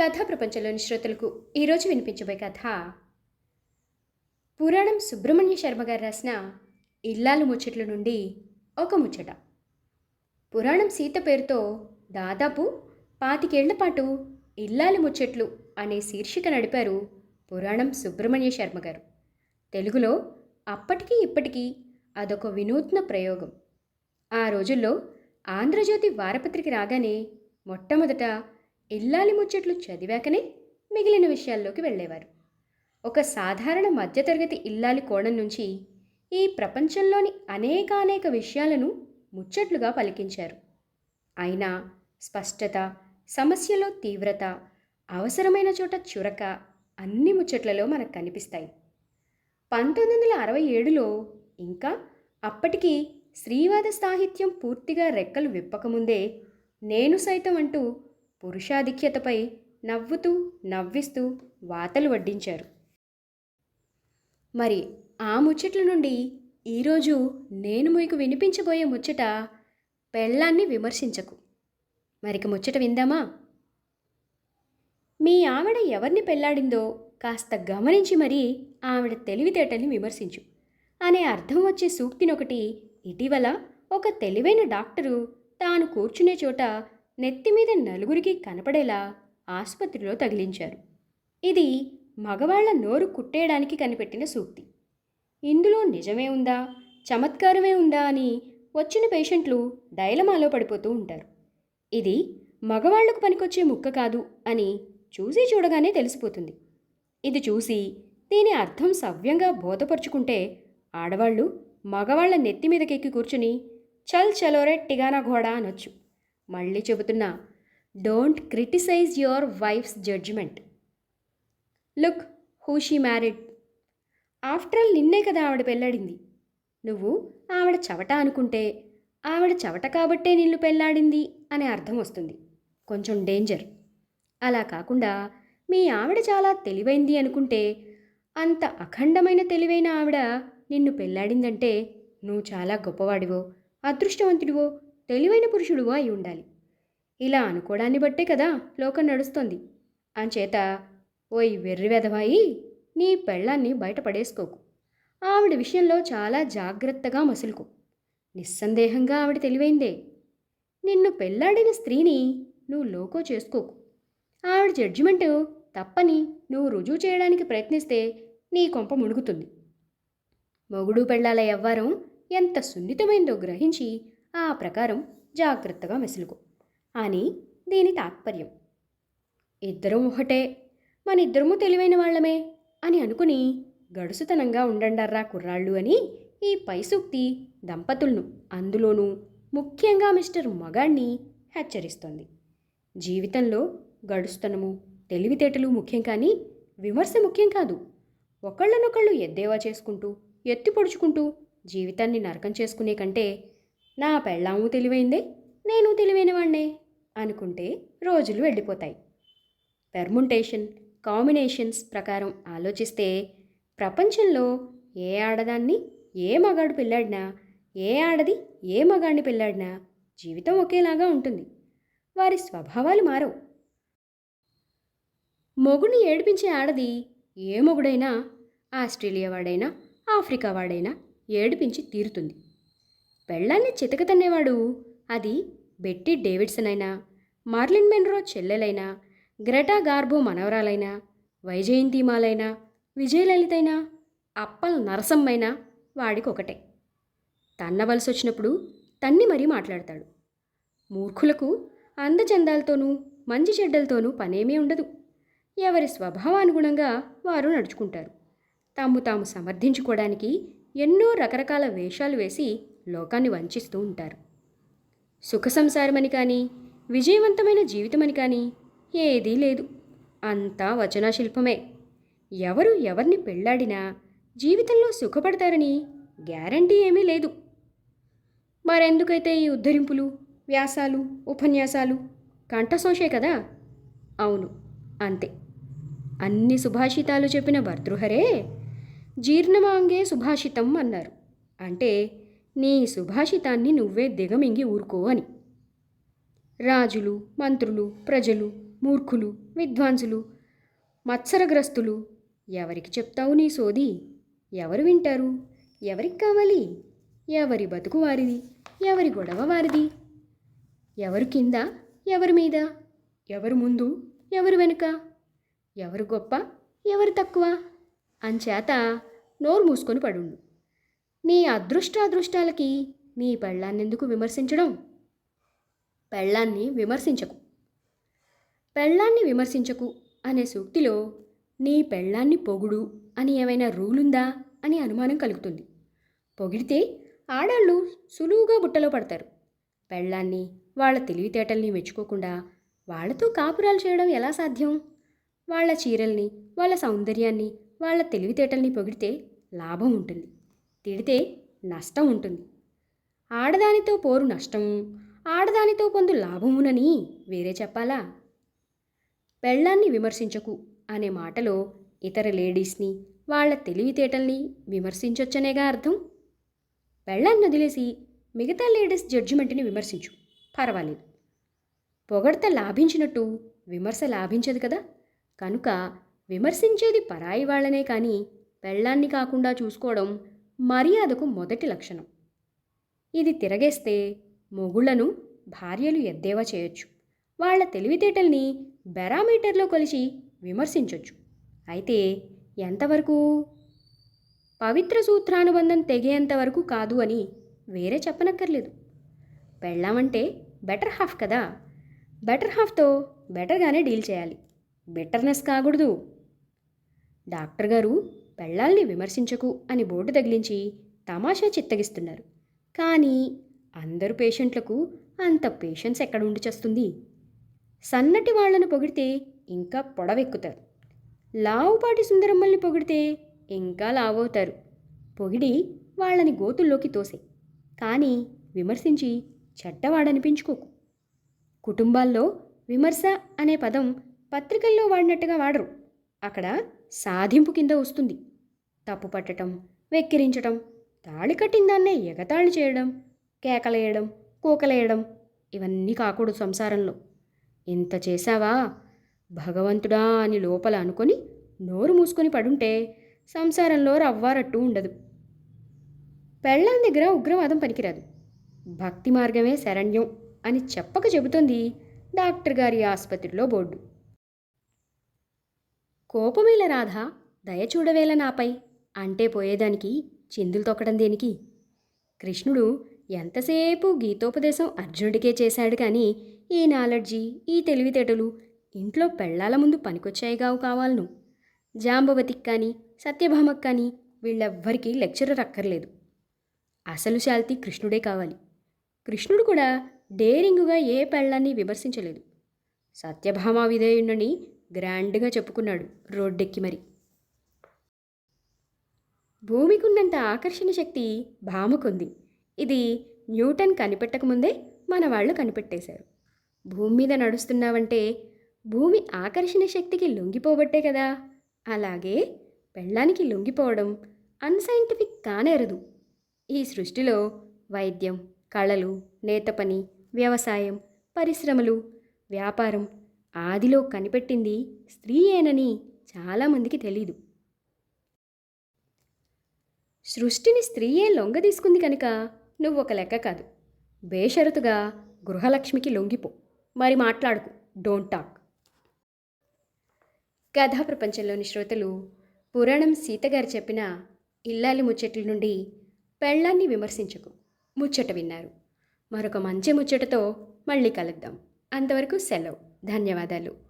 కథా ప్రపంచంలోని శ్రోతలకు ఈరోజు వినిపించబోయే కథ. పురాణం సుబ్రహ్మణ్య శర్మ గారు రాసిన ఇల్లాలు ముచ్చట్ల నుండి ఒక ముచ్చట. పురాణం సీత పేరుతో దాదాపు పాతికేళ్ళ పాటు ఇల్లాలు ముచ్చట్లు అనే శీర్షిక నడిపారు పురాణం సుబ్రహ్మణ్య శర్మ గారు. తెలుగులో అప్పటికీ ఇప్పటికీ అదొక వినూత్న ప్రయోగం. ఆ రోజుల్లో ఆంధ్రజ్యోతి వారపత్రిక రాగానే మొట్టమొదట ఇల్లాలి ముచ్చట్లు చదివాకనే మిగిలిన విషయాల్లోకి వెళ్ళేవారు. ఒక సాధారణ మధ్యతరగతి ఇల్లాలి కోణం నుంచి ఈ ప్రపంచంలోని అనేకానేక విషయాలను ముచ్చట్లుగా పలికించారు. అయినా స్పష్టత సమస్యలో తీవ్రత అవసరమైన చోట చురక అన్ని ముచ్చట్లలో మనకు కనిపిస్తాయి. పంతొమ్మిది వందల అరవై ఏడులో ఇంకా అప్పటికి శ్రీవాద సాహిత్యం పూర్తిగా రెక్కలు విప్పకముందే నేను సైతం అంటూ పురుషాధిక్యతపై నవ్వుతూ నవ్విస్తూ వాతలు వడ్డించారు. మరి ఆ ముచ్చట్ల నుండి ఈరోజు నేను మీకు వినిపించబోయే ముచ్చట పెళ్ళాన్ని విమర్శించకు. మరిక ముచ్చట విందామా? మీ ఆవిడ ఎవరిని పెళ్ళాడిందో కాస్త గమనించి మరీ ఆవిడ తెలివితేటల్ని విమర్శించు. అనే అర్థం వచ్చే సూక్తినొకటి ఇటీవల ఒక తెలివైన డాక్టరు తాను కూర్చునే చోట నెత్తి మీద నలుగురికి కనపడేలా ఆసుపత్రిలో తగిలించారు. ఇది మగవాళ్ళ నోరు కుట్టేయడానికి కనిపెట్టిన సూక్తి. ఇందులో నిజమే ఉందా చమత్కారమే ఉందా అని వచ్చిన పేషెంట్లు డైలమాలో పడిపోతూ ఉంటారు. ఇది మగవాళ్ళకు పనికొచ్చే ముక్క కాదు అని చూసి చూడగానే తెలిసిపోతుంది. ఇది చూసి దీని అర్థం సవ్యంగా బోధపరుచుకుంటే ఆడవాళ్ళు మగవాళ్ళ నెత్తి మీదకెక్కి కూర్చుని చల్ చలోరే టిగానా ఘోడా అనొచ్చు. మళ్ళీ చెబుతున్నా don't criticize your wife's judgement look who she married after all నిన్నే కదా ఆవిడ పెళ్ళాడింది. నువ్వు ఆవిడ చవట అనుకుంటే ఆవిడ చవట కాబట్టే నిన్ను పెళ్ళాడింది అనే అర్థం వస్తుంది. కొంచెం డేంజర్ అలా కాకుండా మీ ఆవిడ చాలా తెలివైంది అనుకుంటే అంత అఖండమైన తెలివైన ఆవిడ నిన్ను పెళ్ళాడిందంటే నువ్వు చాలా గొప్పవాడివో అదృష్టవంతుడివో తెలివైన పురుషుడు అయి ఉండాలి. ఇలా అనుకోవడాన్ని బట్టే కదా లోకం నడుస్తుంది. అంచేత ఓయ్ వెర్రి వెధవాయి నీ పెళ్ళాన్ని బయటపడేసుకోకు. ఆవిడ విషయంలో చాలా జాగ్రత్తగా మసులుకో. నిస్సందేహంగా ఆవిడ తెలివైందే. నిన్ను పెళ్ళాడిన స్త్రీని నువ్వు లోకో చేసుకోకు. ఆవిడ జడ్జిమెంటు తప్పని నువ్వు రుజువు చేయడానికి ప్రయత్నిస్తే నీ కొంప మునుగుతుంది. మొగుడు పెళ్ళాల ఎవ్వరం ఎంత సున్నితమైందో గ్రహించి ఆ ప్రకారం జాగ్రత్తగా మెసులుకో. అని దీని తాత్పర్యం. ఇద్దరం ఒకటే మన ఇద్దరము తెలివైన వాళ్ళమే అని అనుకుని గడుసుతనంగా ఉండండర్రా కుర్రాళ్ళు అని ఈ పైసూక్తి దంపతులను అందులోనూ ముఖ్యంగా మిస్టర్ మగాణ్ణి హెచ్చరిస్తోంది. జీవితంలో గడుస్తనము తెలివితేటలు ముఖ్యం కానీ విమర్శ ముఖ్యం కాదు. ఒకళ్ళనొకళ్ళు ఎద్దేవా చేసుకుంటూ ఎత్తి పొడుచుకుంటూ జీవితాన్ని నరకం చేసుకునే కంటే నా పెళ్ళాము తెలివైందే నేను తెలివైన వాణ్ణే అనుకుంటే రోజులు వెళ్ళిపోతాయి. పెర్ముంటేషన్ కాంబినేషన్స్ ప్రకారం ఆలోచిస్తే ప్రపంచంలో ఏ ఆడదాన్ని ఏ మగాడు పెళ్ళాడినా ఏ ఆడది ఏ మగాడిని పెళ్ళాడినా జీవితం ఒకేలాగా ఉంటుంది. వారి స్వభావాలు మారవు. మొగుని ఏడిపించే ఆడది ఏ మొగుడైనా ఆస్ట్రేలియా వాడైనా ఆఫ్రికా వాడైనా ఏడిపించి తీరుతుంది. పెళ్ళాన్ని చితకతన్నేవాడు అది బెట్టి డేవిడ్సన్ అయినా మార్లిన్ మెన్రో చెల్లెలైనా గ్రెటా గార్బో మనవరాలైనా వైజయంతిమాలైనా విజయలలితైనా అప్పల్ నరసమ్మైనా వాడికొకటే. తన్నవలసి వచ్చినప్పుడు తన్ని మరీ మాట్లాడతాడు. మూర్ఖులకు అందచందాలతోనూ మంచి చెడ్డలతోనూ పనేమీ ఉండదు. ఎవరి స్వభావానుగుణంగా వారు నడుచుకుంటారు. తాము తాము సమర్థించుకోవడానికి ఎన్నో రకరకాల వేషాలు వేసి లోకాన్ని వంచిస్తూ ఉంటారు. సుఖ సంసారమని కానీ విజయవంతమైన జీవితమని కానీ ఏదీ లేదు. అంతా వచనాశిల్పమే. ఎవరు ఎవరిని పెళ్ళాడినా జీవితంలో సుఖపడతారని గ్యారంటీ ఏమీ లేదు. మరెందుకైతే ఈ ఉద్ధరింపులు వ్యాసాలు ఉపన్యాసాలు? కంఠసోషే కదా? అవును అంతే. అన్ని సుభాషితాలు చెప్పిన భర్తృహరే జీర్ణమాంగే సుభాషితం అన్నారు. అంటే నీ సుభాషితాన్ని నువ్వే దిగమింగి ఊరుకో అని. రాజులు మంత్రులు ప్రజలు మూర్ఖులు విద్వాంసులు మత్సరగ్రస్తులు ఎవరికి చెప్తావు నీ సోది? ఎవరు వింటారు? ఎవరికి కావాలి? ఎవరి బతుకు వారిది? ఎవరి గొడవ వారిది? ఎవరు కింద? ఎవరి మీద? ఎవరు ముందు? ఎవరు వెనుక? ఎవరు గొప్ప? ఎవరు తక్కువ? అంచేత నోరు మూసుకొని పడుండు. నీ అదృష్టాదృష్టాలకి నీ పెళ్ళాన్నెందుకు విమర్శించడం? పెళ్ళాన్ని విమర్శించకు. పెళ్ళాన్ని విమర్శించకు అనే సూక్తిలో నీ పెళ్ళాన్ని పొగుడు అని ఏమైనా రూలుందా అని అనుమానం కలుగుతుంది. పొగిడితే ఆడాళ్ళు సులువుగా బుట్టలో పడతారు. పెళ్ళాన్ని వాళ్ళ తెలివితేటల్ని మెచ్చుకోకుండా వాళ్ళతో కాపురాలు చేయడం ఎలా సాధ్యం? వాళ్ళ చీరల్ని వాళ్ళ సౌందర్యాన్ని వాళ్ళ తెలివితేటల్ని పొగిడితే లాభం ఉంటుంది. తిడితే నష్టం ఉంటుంది. ఆడదానితో పోరు నష్టము ఆడదానితో పొందు లాభమునని వేరే చెప్పాలా? పెళ్ళాన్ని విమర్శించకు అనే మాటలో ఇతర లేడీస్ని వాళ్ళ తెలివితేటల్ని విమర్శించొచ్చనేగా అర్థం? పెళ్ళాన్ని వదిలేసి మిగతా లేడీస్ జడ్జిమెంట్ని విమర్శించు. పర్వాలేదు. పొగడత లాభించినట్టు విమర్శ లాభించదు కదా? కనుక విమర్శించేది పరాయి వాళ్ళనే కానీ పెళ్ళాన్ని కాకుండా చూసుకోవడం మర్యాదకు మొదటి లక్షణం. ఇది తిరగేస్తే మొగుళ్ళను భార్యలు ఎద్దేవా చేయొచ్చు. వాళ్ళ తెలివితేటల్ని బెరామీటర్లో కొలిచి విమర్శించొచ్చు. అయితే ఎంతవరకు? పవిత్ర సూత్రానుబంధం తెగేంత వరకు కాదు అని వేరే చెప్పనక్కర్లేదు. పెళ్ళామంటే బెటర్ హాఫ్ కదా. బెటర్ హాఫ్తో బెటర్గానే డీల్ చేయాలి. బెటర్నెస్ కాకూడదు. డాక్టర్ గారు పెళ్ళాల్ని విమర్శించకు అని బోర్డు తగిలించి తమాషా చిత్తగిస్తున్నారు. కానీ అందరు పేషెంట్లకు అంత పేషెన్స్ ఎక్కడ ఉండి చేస్తుంది? సన్నటి వాళ్ళను పొగిడితే ఇంకా పొడవెక్కుతారు. లావుపాటి సుందరమ్మల్ని పొగిడితే ఇంకా లావవుతారు. పొగిడి వాళ్ళని గోతుల్లోకి తోసే. కానీ విమర్శించి చెడ్డవాడనిపించుకోకు. కుటుంబాల్లో విమర్శ అనే పదం పత్రికల్లో వాడినట్టుగా వాడరు. అక్కడ సాధింపు కింద వస్తుంది. తప్పు పట్టడం వెక్కిరించటం తాళి కట్టిన దాన్నే ఎగతాళి చేయడం కేకలేయడం కూకలేయడం ఇవన్నీ కాకూడదు సంసారంలో. ఇంత చేశావా? భగవంతుడా అని లోపల అనుకొని నోరు మూసుకొని పడుంటే సంసారంలో రవ్వారట్టు ఉండదు. పెళ్ళాం దగ్గర ఉగ్రవాదం పనికిరాదు. భక్తి మార్గమే శరణ్యం అని చెప్పక చెబుతోంది డాక్టర్ గారి ఆసుపత్రిలో బోర్డు. కోపమేల రాధ దయ చూడవేల నాపై. అంటే పోయేదానికి చిందులు తొక్కడం దేనికి? కృష్ణుడు ఎంతసేపు గీతోపదేశం అర్జునుడికే చేశాడు కానీ ఈ నాలెడ్జి ఈ తెలివితేటలు ఇంట్లో పెళ్ళాల ముందు పనికొచ్చాయిగావు కావాలను. జాంబవతికి కానీ సత్యభామకు కానీ వీళ్ళెవ్వరికీ లెక్చరర్ అక్కర్లేదు. అసలు శాల్తి కృష్ణుడే కావాలి. కృష్ణుడు కూడా డేరింగుగా ఏ పెళ్ళాన్ని విమర్శించలేదు. సత్యభామ విధేయుండని గ్రాండ్గా చెప్పుకున్నాడు రోడ్డెక్కి మరి. భూమికున్నంత ఆకర్షణ శక్తి భామకుంది. ఇది న్యూటన్ కనిపెట్టకముందే మన వాళ్ళు కనిపెట్టేశారు. భూమి మీద నడుస్తున్నావంటే భూమి ఆకర్షణ శక్తికి లొంగిపోబట్టే కదా. అలాగే పెళ్ళానికి లొంగిపోవడం అన్సైంటిఫిక్ కానేరదు ఈ సృష్టిలో వైద్యం కళలు నేత పని వ్యవసాయం పరిశ్రమలు వ్యాపారం ఆదిలో కనిపెట్టింది స్త్రీయేనని చాలామందికి తెలీదు. సృష్టిని స్త్రీయే లొంగ తీసుకుంది కనుక నువ్వు ఒక లెక్క కాదు. బేషరతుగా గృహలక్ష్మికి లొంగిపో. మరి మాట్లాడుకు. Don't talk. కథా ప్రపంచంలోని శ్రోతలు పురాణం సీతగారు చెప్పిన ఇల్లాలి ముచ్చట్ల నుండి పెళ్ళాన్ని విమర్శించకు. ముచ్చట విన్నారు. మరొక మంచి ముచ్చటతో మళ్ళీ కలుద్దాం. అంతవరకు సెలవు. ధన్యవాదాలు.